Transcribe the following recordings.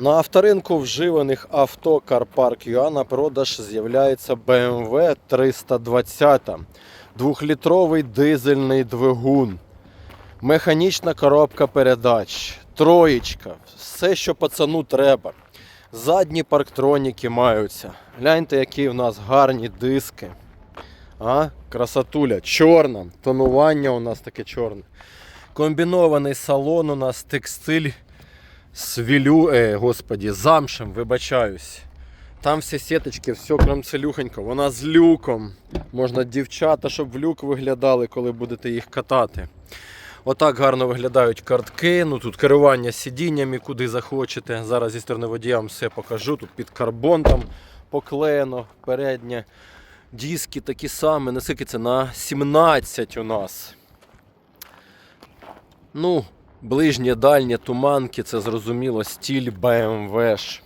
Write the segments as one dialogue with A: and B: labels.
A: На авторинку вживаних авто CarPark UA на продаж з'являється BMW 320, двохлітровий дизельний двигун, механічна коробка передач, троєчка, все, що пацану треба. Задні парктроніки маються. Гляньте, які в нас гарні диски. А? Красотуля, чорна. Тонування у нас таке чорне. Комбінований салон у нас текстиль з вілю, е, господі, замшем, вибачаюсь. Там всі сіточки, все крім целюхонько. Вона з люком. Можна дівчата, щоб в люк виглядали, коли будете їх катати. Отак гарно виглядають картки. Ну тут керування сидіннями, куди захочете. Зараз зі сторони водія вам все покажу. Тут під карбон там поклеєно переднє. Диски такі самі, наскільки це на 17 у нас. Ну, ближнє, дальнє, туманки, це зрозуміло, стіль BMW.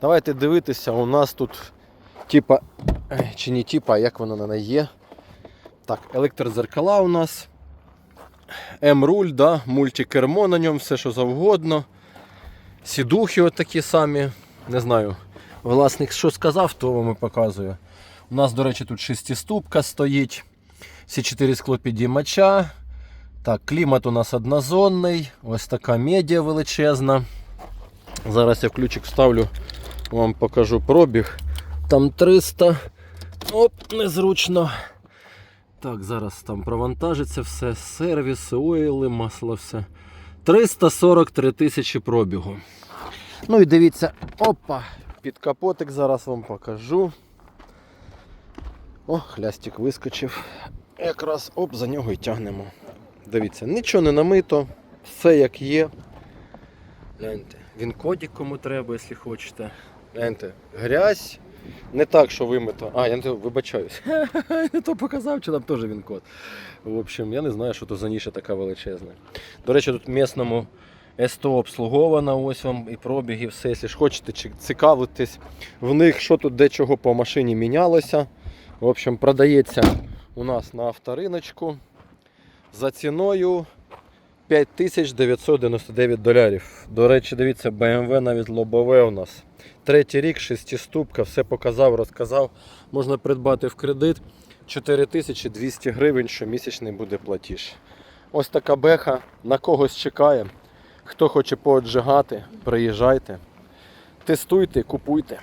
A: Давайте дивитися, у нас тут типа, е, чи не типа, як вона на є. Так, електрозеркала у нас. М-руль, да, мультикермо на ньому, все що завгодно. Сідухи от такі самі. Не знаю, власник що сказав, то вам і показую. У нас, до речі, тут шестиступка стоїть. Всі чотири склопідіймача. Так, клімат у нас однозонний. Ось така медіа величезна. Зараз я ключик вставлю, вам покажу пробіг. Там 300. Оп, незручно. Так, зараз там провантажиться все, сервіс, ойли, масло, все. 343 тисячі пробігу. Ну і дивіться, опа, під капотик зараз вам покажу. О, хлястик вискочив. Якраз оп, за нього і тягнемо. Дивіться, нічого не намито, все як є. Гляньте, він кодік кому треба, якщо хочете. Гляньте, грязь. Не так, що вимито. А, я не то вибачаюсь. Не то показав, чи там теж він код. В общем, я не знаю, що то за ніша така величезна. До речі, тут місному СТО обслуговано, ось вам і пробіг, і все. Якщо ж хочете цікавитись в них, що тут де чого по машині мінялося. В общем, продається у нас на авториночку за ціною 5999 доларів. До речі, дивіться, BMW навіть лобове у нас. Третій рік, шестиступка, все показав, розказав. Можна придбати в кредит 4200 гривень, щомісячний буде платіж. Ось така беха, на когось чекає. Хто хоче поджигати, приїжджайте, тестуйте, купуйте.